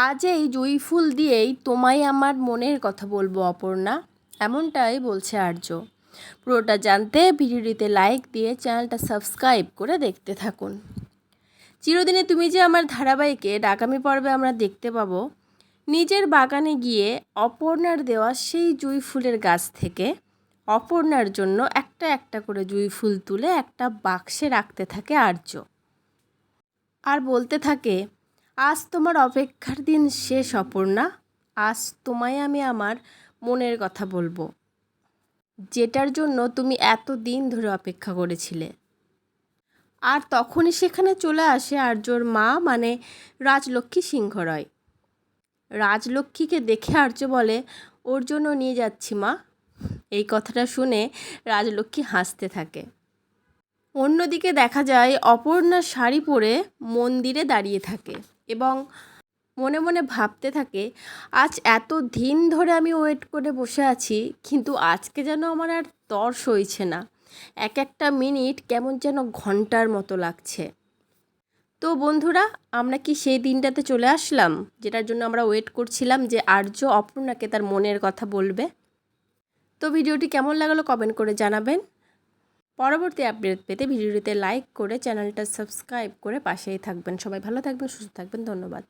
আজ এই জুঁই ফুল দিয়েই তোমায় আমার মনের কথা বলব, অপর্ণা। এমনটাই বলছে আর্য। পুরোটা জানতে ভিডিওটিতে লাইক দিয়ে চ্যানেলটা সাবস্ক্রাইব করে দেখতে থাকুন। চিরদিনে তুমি যে আমার ধারাবাহিকে ডাকামি পর্বে আমরা দেখতে পাবো, নিজের বাগানে গিয়ে অপর্ণার দেওয়া সেই জুঁই ফুলের গাছ থেকে অপর্ণার জন্য একটা একটা করে জুঁই ফুল তুলে একটা বাক্সে রাখতে থাকে আর্য। আর বলতে থাকে আজ তোমার অপেক্ষার দিন শেষ, অপর্ণা। আজ তোমায় আমি আমার মনের কথা বলব। যেটার জন্য তুমি এত দিন ধরে অপেক্ষা করেছিলে। আর তখনই সেখানে চলে আসে আর্যর মা মানে রাজলক্ষ্মী সিংহ রয় রাজলক্ষ্মীকে দেখে আর্য বলে, ওর জন্য নিয়ে যাচ্ছি মা। এই কথাটা শুনে রাজলক্ষ্মী হাসতে থাকে। অন্যদিকে দেখা যায় অপর্ণা শাড়ি পরে মন্দিরে দাঁড়িয়ে থাকে এবং মনে মনে ভাবতে থাকে, আজ এত দিন ধরে আমি ওয়েট করে বসে আছি, কিন্তু আজকে যেন আমার আর তর সইছে না। এক একটা মিনিট কেমন যেন ঘণ্টার মতো লাগছে। তো বন্ধুরা, আমরা কি সেই দিনটাতে চলে আসলাম, যেটার জন্য আমরা ওয়েট করছিলাম যে আর্য অপর্ণাকে তার মনের কথা বলবে? তো ভিডিওটি কেমন লাগল কমেন্ট করে জানাবেন। পরবর্তী আপডেট পেতে ভিডিওটিতে লাইক করে চ্যানেলটা সাবস্ক্রাইব করে পাশেই থাকবেন। সবাই ভালো থাকবেন, সুস্থ থাকবেন, ধন্যবাদ।